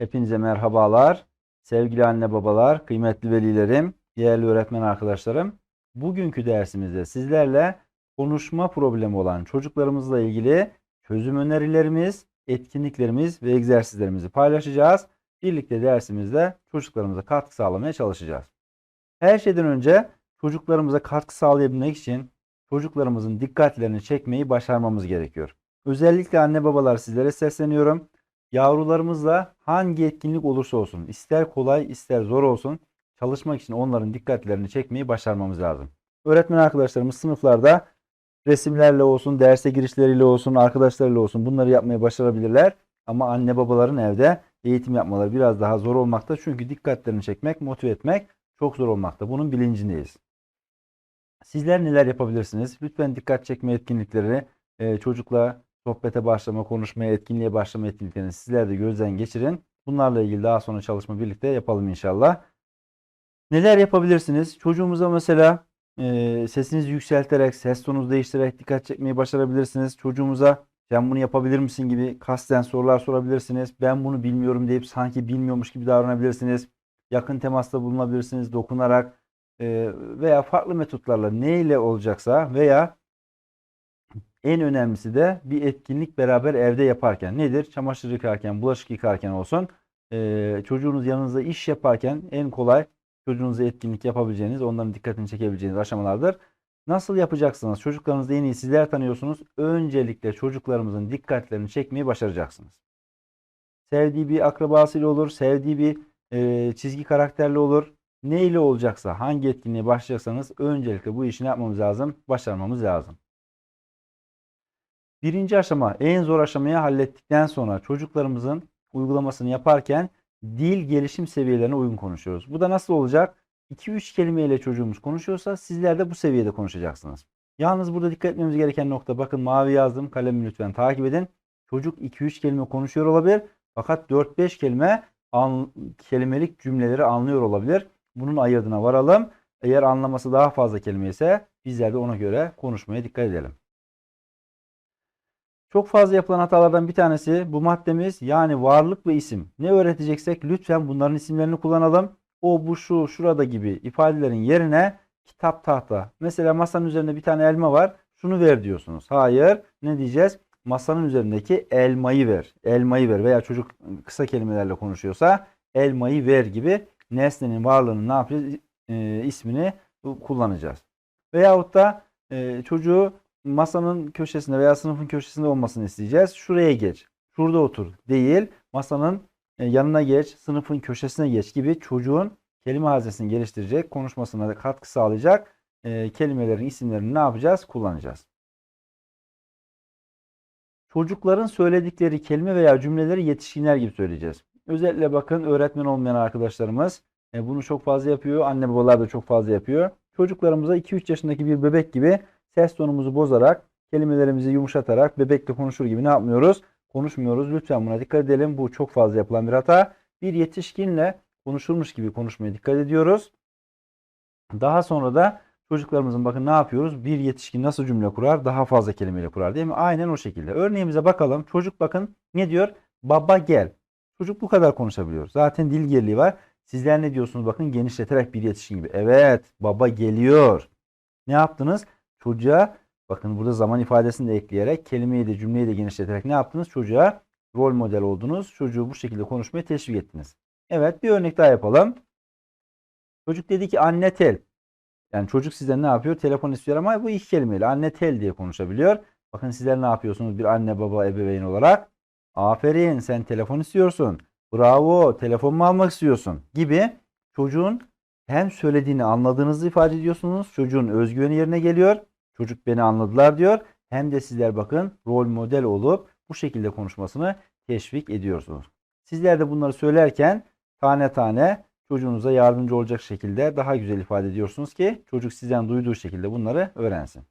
Hepinize merhabalar. Sevgili anne babalar, kıymetli velilerim, değerli öğretmen arkadaşlarım. Bugünkü dersimizde sizlerle konuşma problemi olan çocuklarımızla ilgili çözüm önerilerimiz, etkinliklerimiz ve egzersizlerimizi paylaşacağız. Birlikte dersimizde çocuklarımıza katkı sağlamaya çalışacağız. Her şeyden önce çocuklarımıza katkı sağlayabilmek için çocuklarımızın dikkatlerini çekmeyi başarmamız gerekiyor. Özellikle anne babalar sizlere sesleniyorum. Yavrularımızla hangi etkinlik olursa olsun, ister kolay ister zor olsun, çalışmak için onların dikkatlerini çekmeyi başarmamız lazım. Öğretmen arkadaşlarımız sınıflarda resimlerle olsun, derse girişleriyle olsun, arkadaşlarıyla olsun bunları yapmayı başarabilirler. Ama anne babaların evde eğitim yapmaları biraz daha zor olmakta. Çünkü dikkatlerini çekmek, motive etmek çok zor olmakta. Bunun bilincindeyiz. Sizler neler yapabilirsiniz? Lütfen dikkat çekme etkinlikleri çocukla sohbete başlama, konuşmaya, etkinliğe başlama etkinliklerini sizler de gözden geçirin. Bunlarla ilgili daha sonra çalışma birlikte yapalım inşallah. Neler yapabilirsiniz? Çocuğumuza mesela e, sesinizi yükselterek, ses tonunuzu değiştirerek dikkat çekmeyi başarabilirsiniz. Çocuğumuza sen bunu yapabilir misin gibi kasten sorular sorabilirsiniz. Ben bunu bilmiyorum deyip sanki bilmiyormuş gibi davranabilirsiniz. Yakın temasta bulunabilirsiniz dokunarak e, veya farklı metotlarla neyle olacaksa veya en önemlisi de bir etkinlik beraber evde yaparken nedir? Çamaşır yıkarken, bulaşık yıkarken olsun. Ee, çocuğunuz yanınızda iş yaparken en kolay çocuğunuza etkinlik yapabileceğiniz, onların dikkatini çekebileceğiniz aşamalardır. Nasıl yapacaksınız? Çocuklarınızı en iyi sizler tanıyorsunuz. Öncelikle çocuklarımızın dikkatlerini çekmeyi başaracaksınız. Sevdiği bir akrabasıyla olur, sevdiği bir e, çizgi karakterle olur. Ne olacaksa, hangi etkinliğe başlayacaksanız öncelikle bu işini yapmamız lazım, başarmamız lazım. Birinci aşama en zor aşamayı hallettikten sonra çocuklarımızın uygulamasını yaparken dil gelişim seviyelerine uygun konuşuyoruz. Bu da nasıl olacak? 2-3 kelimeyle çocuğumuz konuşuyorsa sizler de bu seviyede konuşacaksınız. Yalnız burada dikkat etmemiz gereken nokta bakın mavi yazdım kalemi lütfen takip edin. Çocuk 2-3 kelime konuşuyor olabilir fakat 4-5 kelime an, kelimelik cümleleri anlıyor olabilir. Bunun ayırdına varalım. Eğer anlaması daha fazla kelime ise bizler de ona göre konuşmaya dikkat edelim. Çok fazla yapılan hatalardan bir tanesi bu maddemiz yani varlık ve isim. Ne öğreteceksek lütfen bunların isimlerini kullanalım. O, bu, şu, şurada gibi ifadelerin yerine kitap, tahta. Mesela masanın üzerinde bir tane elma var. Şunu ver diyorsunuz. Hayır. Ne diyeceğiz? Masanın üzerindeki elmayı ver. Elmayı ver. Veya çocuk kısa kelimelerle konuşuyorsa elmayı ver gibi nesnenin varlığını ne yapacağız? E, ismini kullanacağız. Veyahut da e, çocuğu masanın köşesinde veya sınıfın köşesinde olmasını isteyeceğiz. Şuraya geç, şurada otur değil. Masanın e, yanına geç, sınıfın köşesine geç gibi çocuğun kelime hazinesini geliştirecek, konuşmasına da katkı sağlayacak e, kelimelerin isimlerini ne yapacağız? Kullanacağız. Çocukların söyledikleri kelime veya cümleleri yetişkinler gibi söyleyeceğiz. Özellikle bakın öğretmen olmayan arkadaşlarımız e, bunu çok fazla yapıyor. Anne babalar da çok fazla yapıyor. Çocuklarımıza 2-3 yaşındaki bir bebek gibi ses tonumuzu bozarak, kelimelerimizi yumuşatarak bebekle konuşur gibi ne yapmıyoruz? Konuşmuyoruz. Lütfen buna dikkat edelim. Bu çok fazla yapılan bir hata. Bir yetişkinle konuşurmuş gibi konuşmaya dikkat ediyoruz. Daha sonra da çocuklarımızın bakın ne yapıyoruz? Bir yetişkin nasıl cümle kurar? Daha fazla kelimeyle kurar değil mi? Aynen o şekilde. Örneğimize bakalım. Çocuk bakın ne diyor? Baba gel. Çocuk bu kadar konuşabiliyor. Zaten dil geriliği var. Sizler ne diyorsunuz? Bakın genişleterek bir yetişkin gibi. Evet baba geliyor. Ne yaptınız? Çocuğa bakın burada zaman ifadesini de ekleyerek kelimeyi de cümleyi de genişleterek ne yaptınız? Çocuğa rol model oldunuz. Çocuğu bu şekilde konuşmaya teşvik ettiniz. Evet bir örnek daha yapalım. Çocuk dedi ki anne tel. Yani çocuk sizden ne yapıyor? Telefon istiyor ama bu iki kelimeyle anne tel diye konuşabiliyor. Bakın sizler ne yapıyorsunuz bir anne baba ebeveyn olarak? Aferin sen telefon istiyorsun. Bravo telefon mu almak istiyorsun gibi çocuğun hem söylediğini anladığınızı ifade ediyorsunuz. Çocuğun özgüveni yerine geliyor. Çocuk beni anladılar diyor. Hem de sizler bakın rol model olup bu şekilde konuşmasını teşvik ediyorsunuz. Sizler de bunları söylerken tane tane çocuğunuza yardımcı olacak şekilde daha güzel ifade ediyorsunuz ki çocuk sizden duyduğu şekilde bunları öğrensin.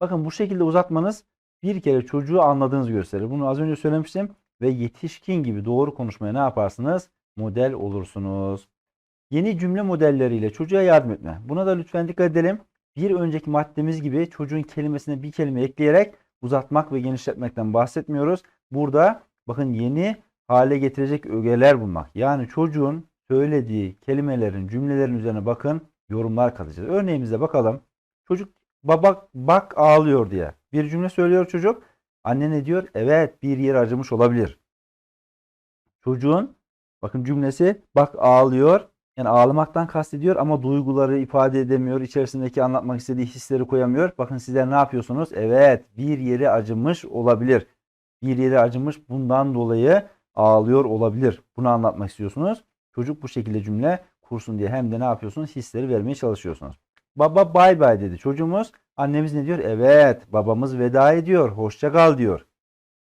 Bakın bu şekilde uzatmanız bir kere çocuğu anladığınızı gösterir. Bunu az önce söylemiştim ve yetişkin gibi doğru konuşmaya ne yaparsınız? Model olursunuz. Yeni cümle modelleriyle çocuğa yardım etme. Buna da lütfen dikkat edelim. Bir önceki maddemiz gibi çocuğun kelimesine bir kelime ekleyerek uzatmak ve genişletmekten bahsetmiyoruz. Burada bakın yeni hale getirecek ögeler bulmak. Yani çocuğun söylediği kelimelerin, cümlelerin üzerine bakın, yorumlar katacağız. Örneğimize bakalım. Çocuk baba bak ağlıyor diye. Bir cümle söylüyor çocuk. Anne ne diyor? Evet bir yer acımış olabilir. Çocuğun bakın cümlesi bak ağlıyor. Yani ağlamaktan kastediyor ama duyguları ifade edemiyor. İçerisindeki anlatmak istediği hisleri koyamıyor. Bakın sizler ne yapıyorsunuz? Evet bir yeri acımış olabilir. Bir yeri acımış bundan dolayı ağlıyor olabilir. Bunu anlatmak istiyorsunuz. Çocuk bu şekilde cümle kursun diye hem de ne yapıyorsunuz? Hisleri vermeye çalışıyorsunuz. Baba bay bay dedi. Çocuğumuz annemiz ne diyor? Evet babamız veda ediyor. Hoşça kal diyor.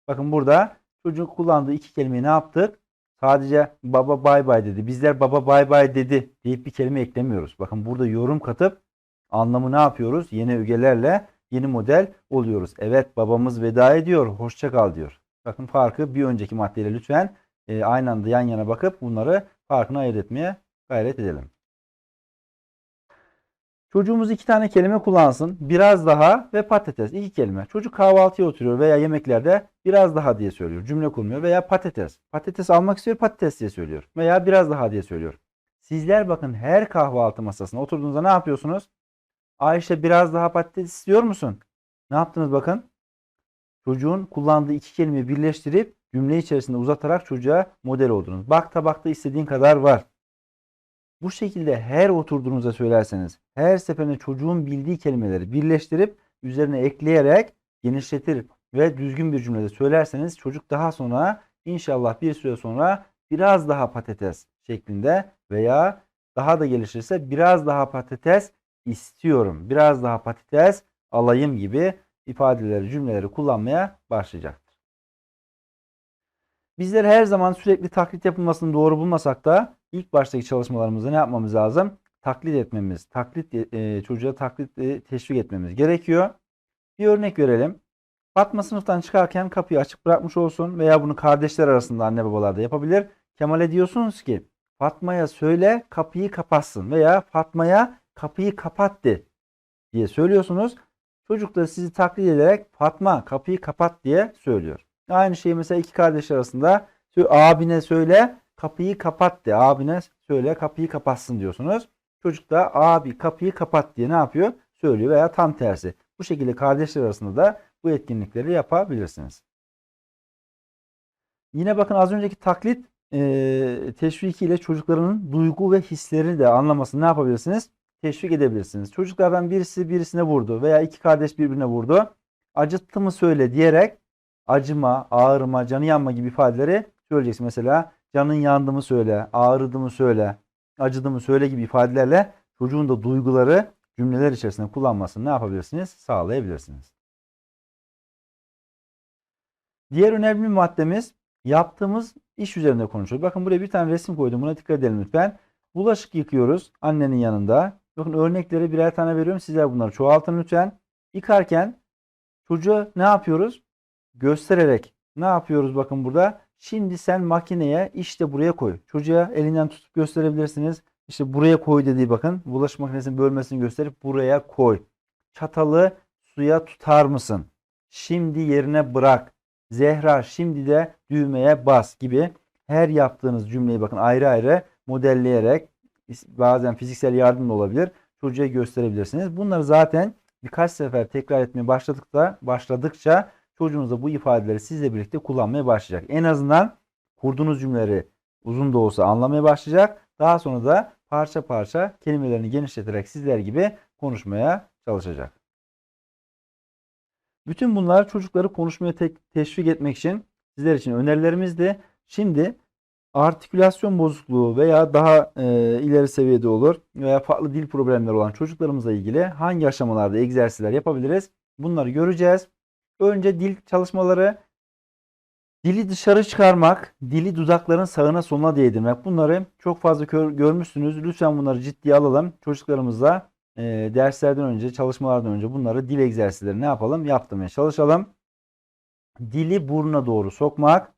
Bakın burada çocuk kullandığı iki kelimeyi ne yaptık? Sadece baba bay bay dedi. Bizler baba bay bay dedi deyip bir kelime eklemiyoruz. Bakın burada yorum katıp anlamı ne yapıyoruz? Yeni ögelerle yeni model oluyoruz. Evet babamız veda ediyor. Hoşça kal diyor. Bakın farkı bir önceki maddeyle lütfen e, aynı anda yan yana bakıp bunları farkını ayırt etmeye gayret edelim. Çocuğumuz iki tane kelime kullansın. Biraz daha ve patates. İki kelime. Çocuk kahvaltıya oturuyor veya yemeklerde biraz daha diye söylüyor. Cümle kurmuyor. Veya patates. Patates almak istiyor patates diye söylüyor. Veya biraz daha diye söylüyor. Sizler bakın her kahvaltı masasına oturduğunuzda ne yapıyorsunuz? Ayşe biraz daha patates istiyor musun? Ne yaptınız bakın? Çocuğun kullandığı iki kelimeyi birleştirip cümle içerisinde uzatarak çocuğa model oldunuz. Bak tabakta istediğin kadar var. Bu şekilde her oturduğunuzda söylerseniz, her seferinde çocuğun bildiği kelimeleri birleştirip üzerine ekleyerek genişletir ve düzgün bir cümlede söylerseniz çocuk daha sonra inşallah bir süre sonra biraz daha patates şeklinde veya daha da gelişirse biraz daha patates istiyorum, biraz daha patates alayım gibi ifadeleri, cümleleri kullanmaya başlayacaktır. Bizler her zaman sürekli taklit yapılmasını doğru bulmasak da ilk baştaki çalışmalarımızda ne yapmamız lazım? Taklit etmemiz, taklit e, çocuğa taklit e, teşvik etmemiz gerekiyor. Bir örnek verelim. Fatma sınıftan çıkarken kapıyı açık bırakmış olsun veya bunu kardeşler arasında anne babalar da yapabilir. Kemal'e diyorsunuz ki Fatma'ya söyle kapıyı kapatsın veya Fatma'ya kapıyı kapat de diye söylüyorsunuz. Çocuk da sizi taklit ederek Fatma kapıyı kapat diye söylüyor. Aynı şeyi mesela iki kardeş arasında abine söyle kapıyı kapat de. Abine söyle kapıyı kapatsın diyorsunuz. Çocuk da abi kapıyı kapat diye ne yapıyor? Söylüyor veya tam tersi. Bu şekilde kardeşler arasında da bu etkinlikleri yapabilirsiniz. Yine bakın az önceki taklit e, teşvikiyle çocukların duygu ve hislerini de anlamasını ne yapabilirsiniz? Teşvik edebilirsiniz. Çocuklardan birisi birisine vurdu veya iki kardeş birbirine vurdu. Acıttı mı söyle diyerek acıma, ağrıma, canı yanma gibi ifadeleri söyleyeceksin. Mesela canın yandı mı söyle, ağrıdı mı söyle, acıdı mı söyle gibi ifadelerle çocuğun da duyguları cümleler içerisinde kullanmasını ne yapabilirsiniz? Sağlayabilirsiniz. Diğer önemli maddemiz yaptığımız iş üzerinde konuşuyor. Bakın buraya bir tane resim koydum. Buna dikkat edelim lütfen. Bulaşık yıkıyoruz annenin yanında. Bakın örnekleri birer tane veriyorum. Sizler bunları çoğaltın lütfen. Yıkarken çocuğa ne yapıyoruz? Göstererek ne yapıyoruz bakın burada. Şimdi sen makineye işte buraya koy. Çocuğa elinden tutup gösterebilirsiniz. İşte buraya koy dediği bakın. Bulaşık makinesinin bölmesini gösterip buraya koy. Çatalı suya tutar mısın? Şimdi yerine bırak. Zehra şimdi de düğmeye bas gibi her yaptığınız cümleyi bakın ayrı ayrı modelleyerek bazen fiziksel yardım da olabilir. Çocuğa gösterebilirsiniz. Bunları zaten birkaç sefer tekrar etmeye başladıkça, başladıkça çocuğunuz da bu ifadeleri sizle birlikte kullanmaya başlayacak. En azından kurduğunuz cümleleri uzun da olsa anlamaya başlayacak. Daha sonra da parça parça kelimelerini genişleterek sizler gibi konuşmaya çalışacak. Bütün bunlar çocukları konuşmaya te- teşvik etmek için sizler için önerilerimizdi. Şimdi artikülasyon bozukluğu veya daha e, ileri seviyede olur veya farklı dil problemleri olan çocuklarımızla ilgili hangi aşamalarda egzersizler yapabiliriz? Bunları göreceğiz. Önce dil çalışmaları, dili dışarı çıkarmak, dili dudakların sağına soluna değdirmek. Bunları çok fazla gör, görmüşsünüz. Lütfen bunları ciddiye alalım. Çocuklarımızla e, derslerden önce, çalışmalardan önce bunları dil egzersizleri ne yapalım? Yaptırmaya çalışalım. Dili buruna doğru sokmak,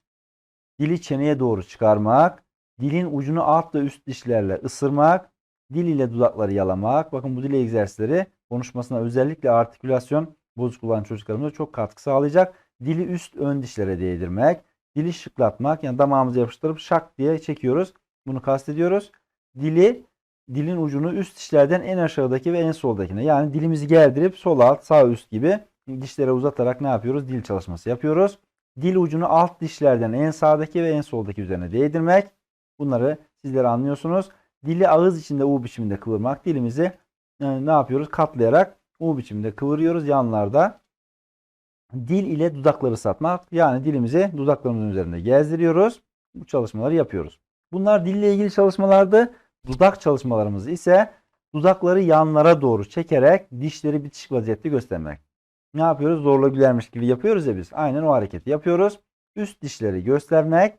dili çeneye doğru çıkarmak, dilin ucunu alt ve üst dişlerle ısırmak, dil ile dudakları yalamak. Bakın bu dil egzersizleri konuşmasına özellikle artikülasyon bozukluğu olan çocuklarımıza çok katkı sağlayacak. Dili üst ön dişlere değdirmek, Dili şıklatmak yani damağımıza yapıştırıp şak diye çekiyoruz. Bunu kastediyoruz. Dili dilin ucunu üst dişlerden en aşağıdaki ve en soldakine yani dilimizi gerdirip sol alt sağ üst gibi dişlere uzatarak ne yapıyoruz? Dil çalışması yapıyoruz. Dil ucunu alt dişlerden en sağdaki ve en soldaki üzerine değdirmek. Bunları sizler anlıyorsunuz. Dili ağız içinde U biçiminde kıvırmak. Dilimizi e, ne yapıyoruz? Katlayarak U biçiminde kıvırıyoruz yanlarda. Dil ile dudakları satmak. Yani dilimizi dudaklarımızın üzerinde gezdiriyoruz. Bu çalışmaları yapıyoruz. Bunlar dille ilgili çalışmalardı. Dudak çalışmalarımız ise dudakları yanlara doğru çekerek dişleri bitişik vaziyette göstermek. Ne yapıyoruz? Zorla gülermiş gibi yapıyoruz ya biz. Aynen o hareketi yapıyoruz. Üst dişleri göstermek.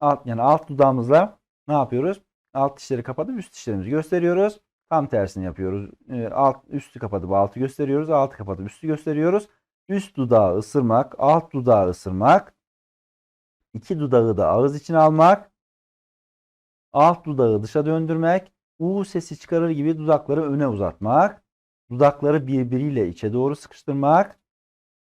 Alt, yani alt dudağımızla ne yapıyoruz? Alt dişleri kapatıp üst dişlerimizi gösteriyoruz. Tam tersini yapıyoruz. Ee, alt üstü kapatıp altı gösteriyoruz. Altı kapatıp üstü gösteriyoruz. Üst dudağı ısırmak, alt dudağı ısırmak. iki dudağı da ağız içine almak. Alt dudağı dışa döndürmek. U sesi çıkarır gibi dudakları öne uzatmak. Dudakları birbiriyle içe doğru sıkıştırmak.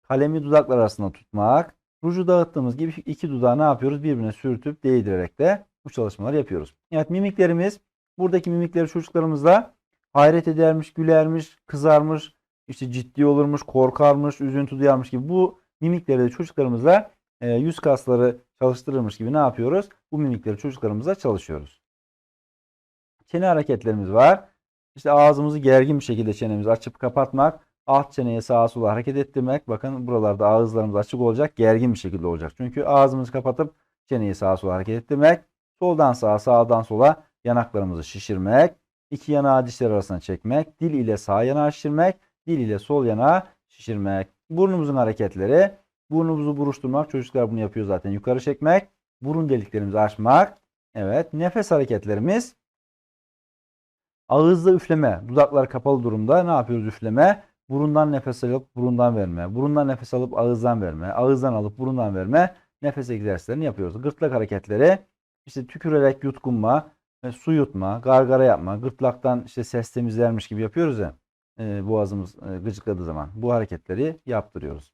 Kalemi dudaklar arasında tutmak. Ruju dağıttığımız gibi iki dudağı ne yapıyoruz? Birbirine sürtüp değdirerek de bu çalışmaları yapıyoruz. Evet mimiklerimiz buradaki mimikleri çocuklarımızla hayret edermiş, gülermiş, kızarmış, işte ciddi olurmuş, korkarmış, üzüntü duyarmış gibi bu mimikleri de çocuklarımızla e, yüz kasları çalıştırırmış gibi ne yapıyoruz? Bu mimikleri çocuklarımızla çalışıyoruz. Çene hareketlerimiz var. İşte ağzımızı gergin bir şekilde çenemizi açıp kapatmak, alt çeneye sağa sola hareket ettirmek. Bakın buralarda ağızlarımız açık olacak, gergin bir şekilde olacak. Çünkü ağzımızı kapatıp çeneyi sağa sola hareket ettirmek, soldan sağa, sağdan sola yanaklarımızı şişirmek, iki yanağı dişler arasına çekmek, dil ile sağ yanağı şişirmek, dil ile sol yanağı şişirmek. Burnumuzun hareketleri, burnumuzu buruşturmak, çocuklar bunu yapıyor zaten. Yukarı çekmek, burun deliklerimizi açmak. Evet, nefes hareketlerimiz Ağızda üfleme. Dudaklar kapalı durumda ne yapıyoruz üfleme? Burundan nefes alıp burundan verme. Burundan nefes alıp ağızdan verme. Ağızdan alıp burundan verme. Nefes egzersizlerini yapıyoruz. Gırtlak hareketleri işte tükürerek yutkunma, e, su yutma, gargara yapma, gırtlaktan işte ses temizlermiş gibi yapıyoruz ya e, boğazımız e, gıcıkladığı zaman. Bu hareketleri yaptırıyoruz.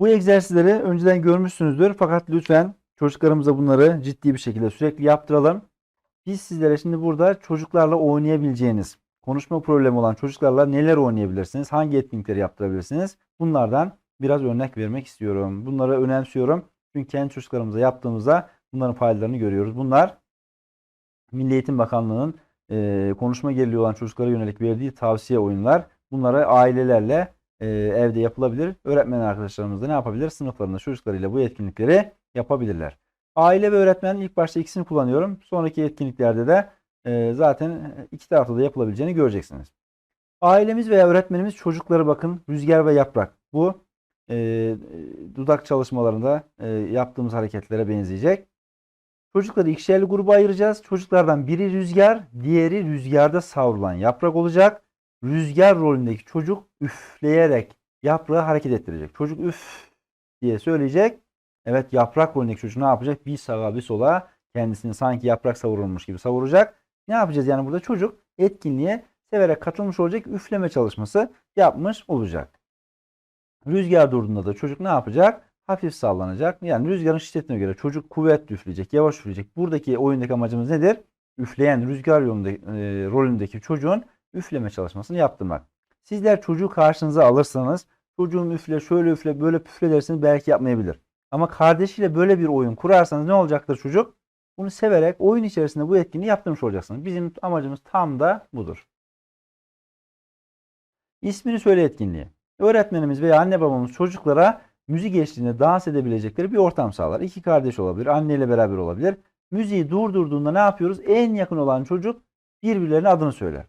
Bu egzersizleri önceden görmüşsünüzdür fakat lütfen çocuklarımıza bunları ciddi bir şekilde sürekli yaptıralım. Biz sizlere şimdi burada çocuklarla oynayabileceğiniz, konuşma problemi olan çocuklarla neler oynayabilirsiniz, hangi etkinlikleri yaptırabilirsiniz? Bunlardan biraz örnek vermek istiyorum. Bunları önemsiyorum. Çünkü kendi çocuklarımıza yaptığımızda bunların faydalarını görüyoruz. Bunlar Milli Eğitim Bakanlığı'nın e, konuşma geriliği olan çocuklara yönelik verdiği tavsiye oyunlar. Bunları ailelerle e, evde yapılabilir. Öğretmen arkadaşlarımız da ne yapabilir? Sınıflarında çocuklarıyla bu etkinlikleri yapabilirler. Aile ve öğretmen ilk başta ikisini kullanıyorum. Sonraki etkinliklerde de e, zaten iki tarafta da yapılabileceğini göreceksiniz. Ailemiz veya öğretmenimiz çocukları bakın rüzgar ve yaprak. Bu e, dudak çalışmalarında e, yaptığımız hareketlere benzeyecek. Çocukları ikişerli gruba ayıracağız. Çocuklardan biri rüzgar, diğeri rüzgarda savrulan yaprak olacak. Rüzgar rolündeki çocuk üfleyerek yaprağı hareket ettirecek. Çocuk üf diye söyleyecek. Evet yaprak rolündeki çocuk ne yapacak? Bir sağa bir sola kendisini sanki yaprak savurulmuş gibi savuracak. Ne yapacağız yani burada çocuk etkinliğe severek katılmış olacak üfleme çalışması yapmış olacak. Rüzgar durduğunda da çocuk ne yapacak? Hafif sallanacak. Yani rüzgarın şiddetine göre çocuk kuvvetli üfleyecek, yavaş üfleyecek. Buradaki oyundaki amacımız nedir? Üfleyen rüzgar yolunda, e, rolündeki çocuğun üfleme çalışmasını yaptırmak. Sizler çocuğu karşınıza alırsanız çocuğum üfle, şöyle üfle, böyle püfle dersiniz belki yapmayabilir. Ama kardeşiyle böyle bir oyun kurarsanız ne olacaktır çocuk? Bunu severek oyun içerisinde bu etkinliği yaptırmış olacaksınız. Bizim amacımız tam da budur. İsmini söyle etkinliği. Öğretmenimiz veya anne babamız çocuklara müzik eşliğinde dans edebilecekleri bir ortam sağlar. İki kardeş olabilir, anneyle beraber olabilir. Müziği durdurduğunda ne yapıyoruz? En yakın olan çocuk birbirlerine adını söyler.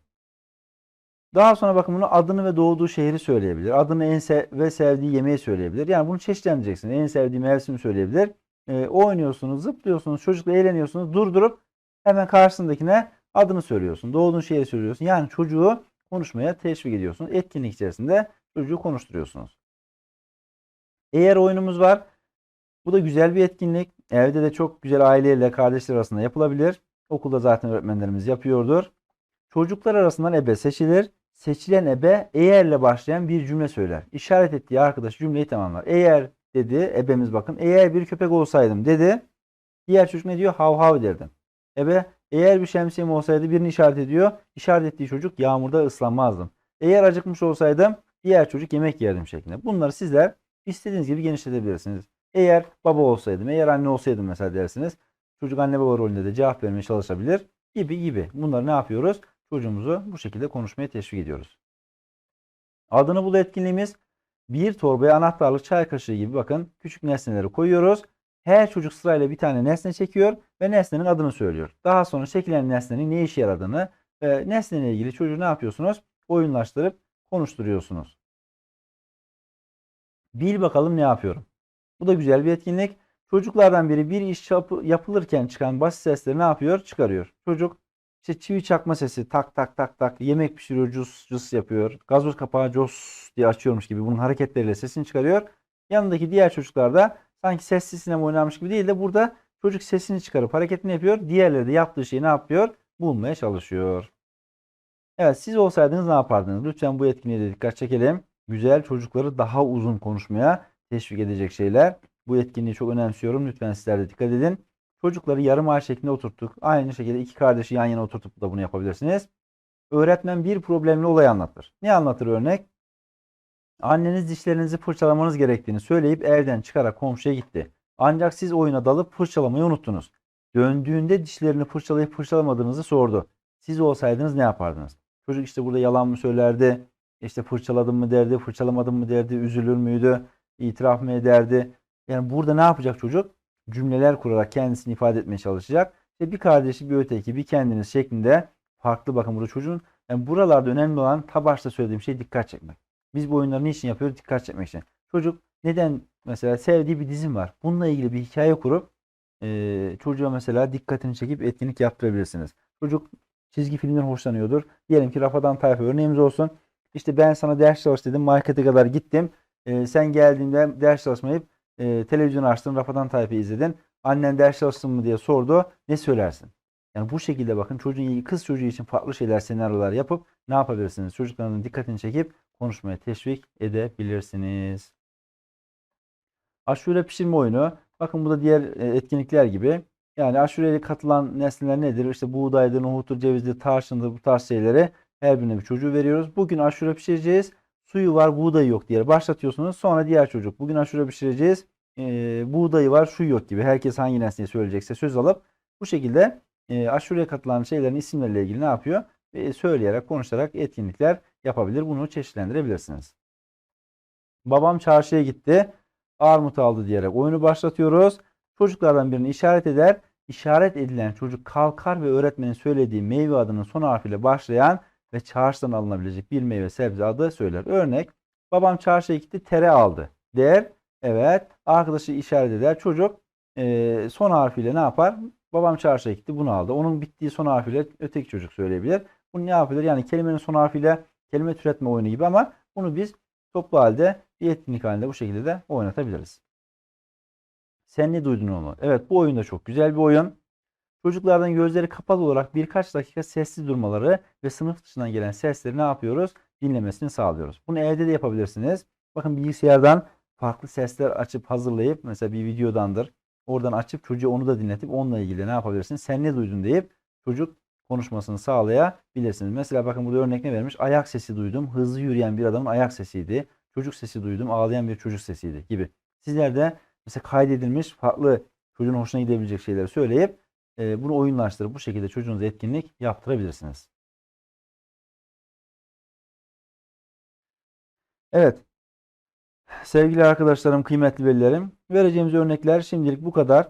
Daha sonra bakın bunu adını ve doğduğu şehri söyleyebilir. Adını en sev ve sevdiği yemeği söyleyebilir. Yani bunu çeşitlendireceksiniz. En sevdiği mevsimi söyleyebilir. E, oynuyorsunuz, zıplıyorsunuz, çocukla eğleniyorsunuz. Durdurup hemen karşısındakine adını söylüyorsun. Doğduğun şehri söylüyorsun. Yani çocuğu konuşmaya teşvik ediyorsunuz. Etkinlik içerisinde çocuğu konuşturuyorsunuz. Eğer oyunumuz var. Bu da güzel bir etkinlik. Evde de çok güzel aileyle kardeşler arasında yapılabilir. Okulda zaten öğretmenlerimiz yapıyordur. Çocuklar arasından ebe seçilir. Seçilen ebe eğerle başlayan bir cümle söyler. İşaret ettiği arkadaş cümleyi tamamlar. Eğer dedi. Ebemiz bakın. Eğer bir köpek olsaydım dedi. Diğer çocuk ne diyor? Hav hav derdim. Ebe eğer bir şemsiyem olsaydı birini işaret ediyor. İşaret ettiği çocuk yağmurda ıslanmazdım. Eğer acıkmış olsaydım diğer çocuk yemek yerdim şeklinde. Bunları sizler istediğiniz gibi genişletebilirsiniz. Eğer baba olsaydım, eğer anne olsaydım mesela dersiniz. Çocuk anne baba rolünde de cevap vermeye çalışabilir gibi gibi. Bunları ne yapıyoruz? Çocuğumuzu bu şekilde konuşmaya teşvik ediyoruz. Adını bul etkinliğimiz bir torbaya anahtarlık çay kaşığı gibi bakın küçük nesneleri koyuyoruz. Her çocuk sırayla bir tane nesne çekiyor ve nesnenin adını söylüyor. Daha sonra çekilen nesnenin ne işe yaradığını ve nesneyle ilgili çocuğu ne yapıyorsunuz? Oyunlaştırıp konuşturuyorsunuz. Bil bakalım ne yapıyorum. Bu da güzel bir etkinlik. Çocuklardan biri bir iş yapı- yapılırken çıkan basit sesleri ne yapıyor? Çıkarıyor. Çocuk işte çivi çakma sesi tak tak tak tak yemek pişiriyor cus cus yapıyor. Gazoz kapağı cos diye açıyormuş gibi bunun hareketleriyle sesini çıkarıyor. Yanındaki diğer çocuklar da sanki sessiz sinema oynarmış gibi değil de burada çocuk sesini çıkarıp hareketini yapıyor. Diğerleri de yaptığı şeyi ne yapıyor? Bulmaya çalışıyor. Evet siz olsaydınız ne yapardınız? Lütfen bu etkinliğe de dikkat çekelim. Güzel çocukları daha uzun konuşmaya teşvik edecek şeyler. Bu etkinliği çok önemsiyorum. Lütfen sizler de dikkat edin. Çocukları yarım ay şeklinde oturttuk. Aynı şekilde iki kardeşi yan yana oturtup da bunu yapabilirsiniz. Öğretmen bir problemli olay anlatır. Ne anlatır örnek? Anneniz dişlerinizi fırçalamanız gerektiğini söyleyip evden çıkarak komşuya gitti. Ancak siz oyuna dalıp fırçalamayı unuttunuz. Döndüğünde dişlerini fırçalayıp fırçalamadığınızı sordu. Siz olsaydınız ne yapardınız? Çocuk işte burada yalan mı söylerdi? İşte fırçaladım mı derdi, fırçalamadım mı derdi, üzülür müydü, itiraf mı ederdi? Yani burada ne yapacak çocuk? Cümleler kurarak kendisini ifade etmeye çalışacak. İşte bir kardeşi, bir öteki, bir kendiniz şeklinde farklı bakın burada çocuğun yani buralarda önemli olan ta başta söylediğim şey dikkat çekmek. Biz bu oyunları niçin yapıyoruz? Dikkat çekmek için. Çocuk neden mesela sevdiği bir dizim var. Bununla ilgili bir hikaye kurup e, çocuğa mesela dikkatini çekip etkinlik yaptırabilirsiniz. Çocuk çizgi filmden hoşlanıyordur. Diyelim ki Rafadan Tayfa örneğimiz olsun. İşte ben sana ders çalış dedim. Markete kadar gittim. E, sen geldiğinde ders çalışmayıp e, televizyon açtın. Rafadan Tayfa'yı izledin. Annen ders çalıştın mı diye sordu. Ne söylersin? Yani bu şekilde bakın çocuğun kız çocuğu için farklı şeyler, senaryolar yapıp ne yapabilirsiniz? Çocukların dikkatini çekip konuşmaya teşvik edebilirsiniz. Aşure pişirme oyunu. Bakın bu da diğer e, etkinlikler gibi. Yani aşureye katılan nesneler nedir? İşte buğdaydır, nohuttur, cevizdir, tarçındır bu tarz şeyleri her birine bir çocuğu veriyoruz. Bugün aşure pişireceğiz. Suyu var, buğdayı yok diye başlatıyorsunuz. Sonra diğer çocuk bugün aşure pişireceğiz. E, buğdayı var, suyu yok gibi. Herkes hangi nesneyi söyleyecekse söz alıp bu şekilde e, aşureye katılan şeylerin isimleriyle ilgili ne yapıyor? E, söyleyerek, konuşarak etkinlikler yapabilir. Bunu çeşitlendirebilirsiniz. Babam çarşıya gitti. Armut aldı diyerek oyunu başlatıyoruz. Çocuklardan birini işaret eder. İşaret edilen çocuk kalkar ve öğretmenin söylediği meyve adının son harfiyle başlayan ve çarşıdan alınabilecek bir meyve sebze adı söyler. Örnek babam çarşıya gitti tere aldı der. Evet arkadaşı işaret eder. Çocuk e, son harfiyle ne yapar? Babam çarşıya gitti bunu aldı. Onun bittiği son harfiyle öteki çocuk söyleyebilir. Bunu ne yapabilir? Yani kelimenin son harfiyle kelime türetme oyunu gibi ama bunu biz toplu halde bir etkinlik halinde bu şekilde de oynatabiliriz. Sen ne duydun onu? Evet bu oyun da çok güzel bir oyun. Çocuklardan gözleri kapalı olarak birkaç dakika sessiz durmaları ve sınıf dışından gelen sesleri ne yapıyoruz? Dinlemesini sağlıyoruz. Bunu evde de yapabilirsiniz. Bakın bilgisayardan farklı sesler açıp hazırlayıp mesela bir videodandır. Oradan açıp çocuğa onu da dinletip onunla ilgili ne yapabilirsiniz? Sen ne duydun deyip çocuk konuşmasını sağlayabilirsiniz. Mesela bakın burada örnek ne vermiş? Ayak sesi duydum. Hızlı yürüyen bir adamın ayak sesiydi. Çocuk sesi duydum. Ağlayan bir çocuk sesiydi gibi. Sizler de mesela kaydedilmiş farklı çocuğun hoşuna gidebilecek şeyleri söyleyip e, bunu oyunlaştırıp bu şekilde çocuğunuza etkinlik yaptırabilirsiniz. Evet. Sevgili arkadaşlarım, kıymetli velilerim, vereceğimiz örnekler şimdilik bu kadar.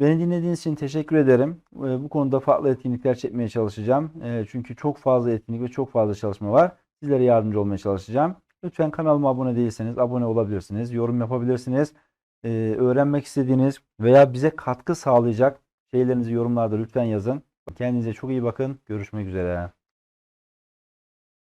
Beni dinlediğiniz için teşekkür ederim. E, Bu konuda farklı etkinlikler çekmeye çalışacağım. E, Çünkü çok fazla etkinlik ve çok fazla çalışma var. Sizlere yardımcı olmaya çalışacağım. Lütfen kanalıma abone değilseniz abone olabilirsiniz. Yorum yapabilirsiniz. Öğrenmek istediğiniz veya bize katkı sağlayacak şeylerinizi yorumlarda lütfen yazın. Kendinize çok iyi bakın. Görüşmek üzere.